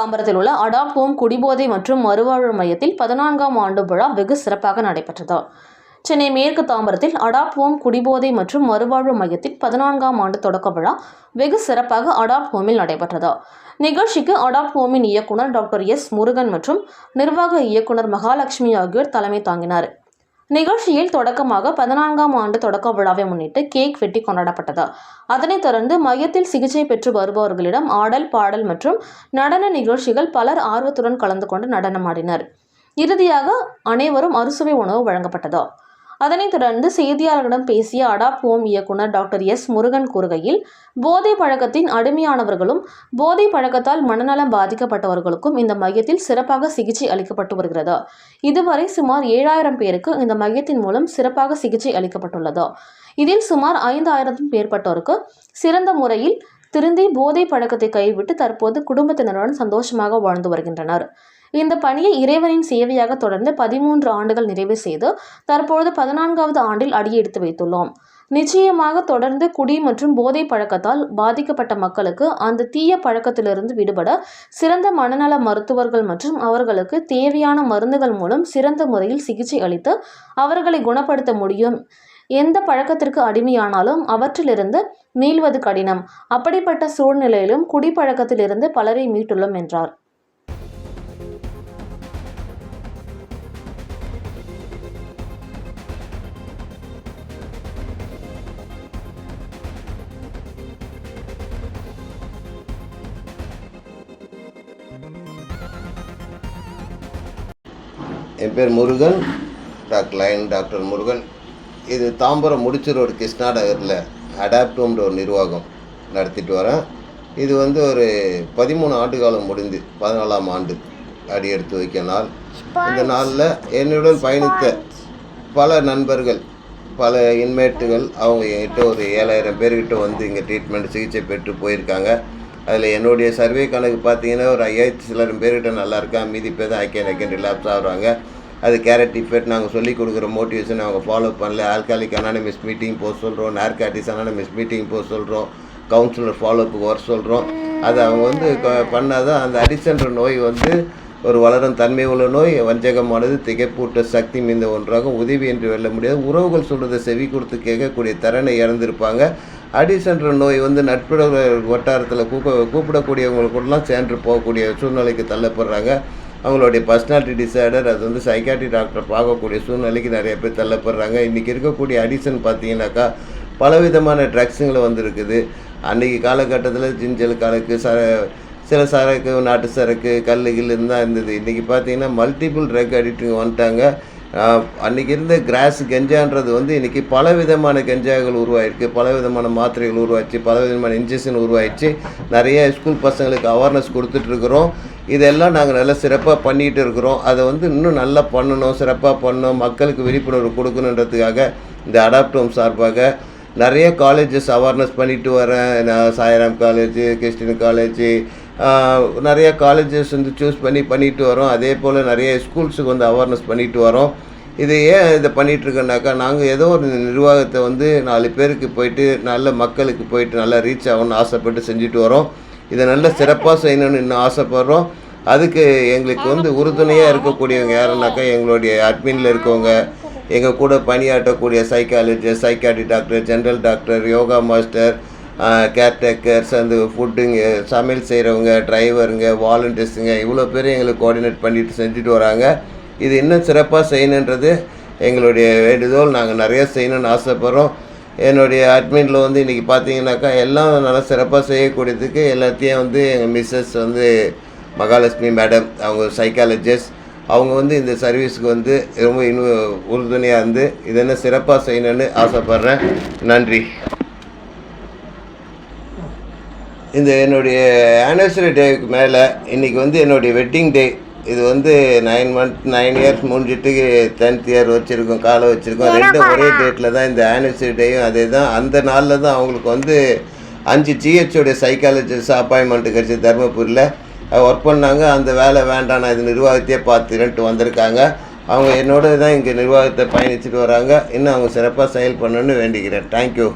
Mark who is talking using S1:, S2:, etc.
S1: தாம்பரத்தில் உள்ள adapt home குடிபோதை மற்றும் மறுவாழ்வு மையத்தில் பதினான்காம் ஆண்டு விழா வெகு சிறப்பாக நடைபெற்றது. சென்னை மேற்கு தாம்பரத்தில் அடாப்ட் ஹோம் குடிபோதை மற்றும் மறுவாழ்வு மையத்தில் பதினான்காம் ஆண்டு தொடக்க விழா வெகு சிறப்பாக அடாப்ட் ஹோமில் நடைபெற்றது. நிகழ்ச்சிக்கு அடாப்ட் ஹோமின் இயக்குனர் டாக்டர் எஸ் முருகன் மற்றும் நிர்வாக இயக்குனர் மகாலட்சுமி ஆகியோர் தலைமை தாங்கினார். நிகழ்ச்சியில் தொடக்கமாக பதினான்காம் ஆண்டு தொடக்க விழாவை முன்னிட்டு கேக் வெட்டி கொண்டாடப்பட்டது. அதனைத் தொடர்ந்து மையத்தில் சிகிச்சை பெற்று வருபவர்களிடம் ஆடல் பாடல் மற்றும் நடன நிகழ்ச்சிகள் பலர் ஆர்வத்துடன் கலந்து கொண்டு நடனமாடினர். இறுதியாக அனைவரும் அறுசுவை உணவு வழங்கப்பட்டது. அதனைத் தொடர்ந்து செய்தியாளர்களிடம் பேசிய அடாப் ஹோம் இயக்குனர் டாக்டர் எஸ் முருகன் கூறுகையில் போதை பழக்கத்தின் அடிமையானவர்களும் போதை பழக்கத்தால் மனநலம் பாதிக்கப்பட்டவர்களுக்கும் இந்த மையத்தில் சிறப்பாக சிகிச்சை அளிக்கப்பட்டு வருகிறது. இதுவரை சுமார் ஏழாயிரம் பேருக்கு இந்த மையத்தின் மூலம் சிறப்பாக சிகிச்சை அளிக்கப்பட்டுள்ளது. இதில் சுமார் ஐந்தாயிரத்தும் மேற்பட்டோருக்கு சிறந்த முறையில் திருந்தி போதை பழக்கத்தை கைவிட்டு தற்போது குடும்பத்தினருடன் சந்தோஷமாக வாழ்ந்து வருகின்றனர். இந்த பணியை இறைவனின் சேவையாக தொடர்ந்து பதிமூன்று ஆண்டுகள் நிறைவு செய்து தற்பொழுது பதினான்காவது ஆண்டில் அடியெடுத்து வைத்துள்ளோம். நிச்சயமாக தொடர்ந்து குடி மற்றும் போதை பழக்கத்தால் பாதிக்கப்பட்ட மக்களுக்கு அந்த தீய பழக்கத்திலிருந்து விடுபட சிறந்த மனநல மருத்துவர்கள் மற்றும் அவர்களுக்கு தேவையான மருந்துகள் மூலம் சிறந்த முறையில் சிகிச்சை அளித்து அவர்களை குணப்படுத்த முடியும். எந்த பழக்கத்திற்கு அடிமையானாலும் அவற்றிலிருந்து மீள்வது கடினம். அப்படிப்பட்ட சூழ்நிலையிலும் குடிப்பழக்கத்திலிருந்து பலரை மீட்டுள்ளோம் என்றார்.
S2: என் பேர் Murugan. Doctor line doctor Murugan. இது தாம்பரம் முடிச்சு ரோடு கிருஷ்ணா நகரில் அடாப்டோம்ன்ற ஒரு நிர்வாகம் நடத்திட்டு வரேன் இது வந்து ஒரு பதிமூணு ஆண்டு காலம் முடிந்து பதினாலாம் ஆண்டு அடி எடுத்து வைக்க நாள். இந்த நாளில் என்னுடன் பயணித்த பல நண்பர்கள் பல இன்மேட்டுகள் அவங்க என்கிட்ட ஒரு ஏழாயிரம் பேர்கிட்ட வந்து இங்கே ட்ரீட்மெண்ட் சிகிச்சை பெற்று போயிருக்காங்க. அதில் என்னுடைய சர்வே கணக்கு பார்த்தீங்கன்னா ஒரு ஐயாயிரத்தி சிலரும் பேர்கிட்ட நல்லா இருக்கா? மீதி பேர் தான் ஐக்கே ஐக்கேன் ரிலாப்ஸ் ஆகுறாங்க. அது கேரட் டிஃபெக்ட் நாங்கள் சொல்லிக் கொடுக்குற மோட்டிவேஷன் அவங்க ஃபாலோ பண்ணல. ஆல்காலிக் அனானமிஸ் மீட்டிங் போக சொல்கிறோம் நார்காட்டிஸ் அனானமிஸ் மீட்டிங் போக சொல்கிறோம் கவுன்சிலர் ஃபாலோஅப்புக்கு வர சொல்கிறோம் அதை அவங்க வந்து பண்ணால் பண்ணாதான் அந்த அடிசன்ற நோய் வந்து ஒரு வளரும் தன்மை உள்ள நோய் வஞ்சகமானது திகைப்பூட்ட சக்தி மிந்த ஒன்றாக உதவி என்று வெல்ல முடியாது. உறவுகள் சொல்கிறத செவி கொடுத்து கேட்கக்கூடிய திறனை இறந்துருப்பாங்க அடிசன்ற நோய் வந்து நட்புற வட்டாரத்தில் கூப்ப கூப்பிடக்கூடியவங்க கூடலாம் சேர்ந்து போகக்கூடிய சூழ்நிலைக்கு தள்ளப்படுறாங்க. அவங்களுடைய பர்சனாலிட்டி டிசார்டர் அது வந்து சைக்காட்ரி டாக்டர் பார்க்கக்கூடிய சூழ்நிலைக்கு நிறைய பேர் தள்ளப்படுறாங்க. இன்றைக்கி இருக்கக்கூடிய அடிசன் பார்த்தீங்கன்னாக்கா பலவிதமான ட்ரக்ஸுங்களை வந்திருக்குது. அன்றைக்கி காலகட்டத்தில் ஜிஞ்சல் காலுக்கு ச சில சரக்கு நாட்டு சரக்கு கல் கில்லுன்னு தான் இருந்தது. இன்றைக்கி பார்த்தீங்கன்னா மல்டிபிள் ட்ரக் அடிக்ட்டுங்க வந்துட்டாங்க. அன்றைக்கி இருந்த கிராஸ் கெஞ்சான்றது வந்து இன்றைக்கி பல விதமான கெஞ்சாக்கள் உருவாயிருக்கு. பல விதமான மாத்திரைகள் உருவாச்சு. பல விதமான இன்ஜெக்ஷன் உருவாயிடுச்சு. நிறைய ஸ்கூல் பசங்களுக்கு அவேர்னஸ் கொடுத்துட்ருக்குறோம். இதெல்லாம் நாங்கள் நல்லா சிறப்பாக பண்ணிகிட்டு இருக்கிறோம். அதை வந்து இன்னும் நல்லா பண்ணணும் சிறப்பாக பண்ணணும் மக்களுக்கு விழிப்புணர்வு கொடுக்கணுன்றதுக்காக இந்த அடாப்டோம் சார்பாக நிறைய காலேஜஸ் அவேர்னஸ் பண்ணிட்டு வரேன். நான் சாய்ராம் காலேஜ் கிறிஸ்டின் காலேஜ் நிறைய காலேஜஸ் வந்து சூஸ் பண்ணி பண்ணிட்டு வரோம். அதே போல் நிறைய ஸ்கூல்ஸுக்கு வந்து அவேர்னஸ் பண்ணிட்டு வரோம். இது ஏன் இதை பண்ணிட்டு நாங்கள் ஏதோ ஒரு நிர்வாகத்தை வந்து நாலு பேருக்கு போயிட்டு நல்ல மக்களுக்கு போயிட்டு நல்லா ரீச் ஆகணும்னு ஆசைப்பட்டு செஞ்சுட்டு வரோம். இதை நல்ல சிறப்பாக செய்யணும்னு இன்னும் ஆசைப்படுறோம். அதுக்கு எங்களுக்கு வந்து உறுதுணையாக இருக்கக்கூடியவங்க யாருன்னாக்கா எங்களுடைய அட்மினில் இருக்கவங்க எங்கள் கூட பணியாற்றக்கூடிய psychologist psychiatry doctor general doctor yoga master caretakers அந்த ஃபுட்டுங்க சமையல் செய்கிறவங்க டிரைவருங்க வாலண்டியர்ஸுங்க இவ்வளோ பேர் எங்களுக்கு கோஆர்டினேட் பண்ணிட்டு செஞ்சுட்டு வராங்க. இது இன்னும் சிறப்பாக செய்யணுன்றது எங்களுடைய வேண்டுதோல் நாங்கள் நிறைய செய்யணும்னு ஆசைப்பட்றோம். என்னுடைய அட்மினில் வந்து இன்றைக்கி பார்த்தீங்கன்னாக்கா எல்லாம் நல்லா சிறப்பாக செய்யக்கூடியதுக்கு எல்லாத்தையும் வந்து எங்கள் மிஸ்ஸஸ் வந்து மகாலட்சுமி மேடம் அவங்க சைக்காலஜிஸ்ட் அவங்க வந்து இந்த சர்வீஸுக்கு வந்து ரொம்ப இன்னும் உறுதுணையாக இருந்து இதை என்ன சிறப்பாக செய்யணும்னு ஆசைப்பட்றேன். நன்றி. இந்த என்னுடைய ஆனிவர்சரி டேக்கு மேலே இன்றைக்கி வந்து என்னுடைய வெட்டிங் டே இது வந்து நைன் மந்த் நைன் இயர்ஸ் முடிஞ்சிட்டு டென்த் இயர் வச்சுருக்கோம் காலை வச்சுருக்கோம். ரெண்டும் ஒரே டேட்டில் தான் இந்த ஆனிவர்சரி டேயும் அதே தான். அந்த நாளில் தான் அவங்களுக்கு வந்து அஞ்சு ஜிஹெச்சோடைய சைக்காலஜிஸ்ட் அப்பாயின்மெண்ட்டு கிடச்சி தருமபுரியில். ஒர்க் பண்ணாங்க. அந்த வேலை வேண்டாம் நான் இது நிர்வாகத்தையே பார்த்துக்கிறேன்ட்டு வந்திருக்காங்க. அவங்க என்னோட தான் இங்கே நிர்வாகத்தை பயணிச்சுட்டு வராங்க. இன்னும் அவங்க சிறப்பாக செயல் பண்ணணும்னு வேண்டிக்கிறேன் தேங்க்யூ